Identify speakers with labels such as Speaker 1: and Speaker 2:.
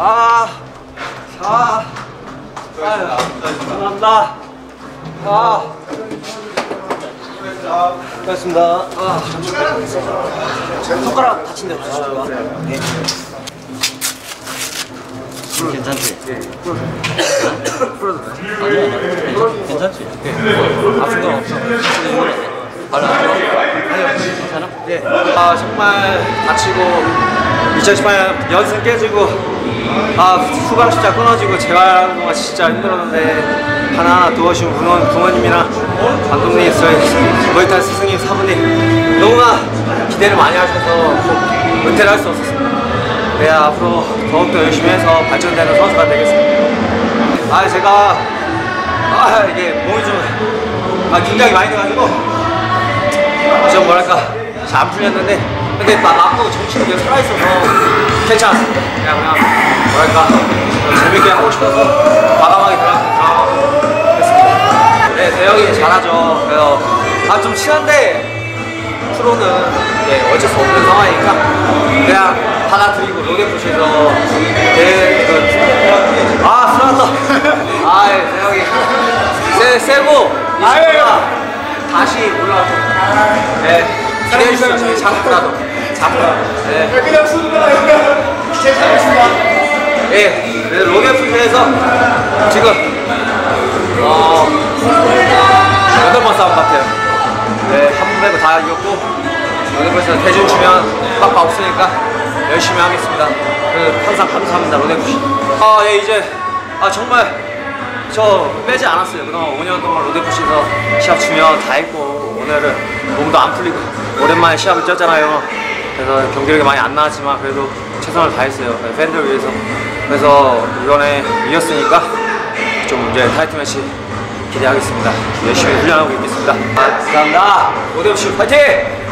Speaker 1: 아, 아, 아유, 감사합니다. 아, 고맙습니다. 아, 손가락 다친데 아, 네.
Speaker 2: 괜찮지? 예.
Speaker 1: 풀어도 돼.
Speaker 2: 아니, 괜찮지? 예.
Speaker 1: 아픈 건 없어.
Speaker 2: 바로 안 돼?
Speaker 1: 아니요.
Speaker 2: 괜찮아?
Speaker 1: 예. 아, 정말 다치고 2018년 연승 깨지고 아, 후방 진짜 끊어지고 재활하는 동안 진짜 힘들었는데 하나하나 도와주신 부모, 부모님이랑 감독님, 저희 모이타 스승님, 사부님 너무나 기대를 많이 하셔서 은퇴를 할 수 없었습니다. 네, 앞으로 더욱더 열심히 해서 발전되는 선수가 되겠습니다. 아, 제가 아, 이게 몸이 좀 아, 긴장이 많이 돼가지고 좀 뭐랄까 잘 안 풀렸는데 근데 막 마음도 정신이 되게 살아있어서 괜찮았습니다 그냥 그냥 뭐랄까 재밌게 하고 싶어서 과감하게 들어갔습니다. 네 대형이 잘하죠. 그래서 아 좀 친한데 프로는 예, 어쩔 수 없는 상황이니까 그냥 받아들이고 로데푸시에서 네그아 수고하다. 아 예, 대형이 세, 세고 아유. 다시 올라와서 네 기대해 주세요 저희 잡고라도 잡고라도 네
Speaker 3: 그냥 쓰는 거야 재밌습니다
Speaker 1: 예, 네, 로데프에서 지금 어 여덟 번 싸운 것 같아요. 네, 한번 빼고 다 이겼고 로데프에서 대준 주면 빡빡 없으니까 열심히 하겠습니다. 그 항상 감사합니다, 로데프 씨. 아, 예, 이제 아 정말 저 빼지 않았어요. 그동안 5년 동안 로데프시에서 시합 주면 다 했고 오늘은 몸도 안 풀리고 오랜만에 시합을 쪘잖아요. 그래서 경기력이 많이 안 나왔지만 그래도 최선을 다했어요. 네, 팬들 위해서. 그래서 이번에 이겼으니까 좀 이제 타이틀 매치 기대하겠습니다. 열심히 훈련하고 있겠습니다. 감사합니다. 오대엽 씨 파이팅!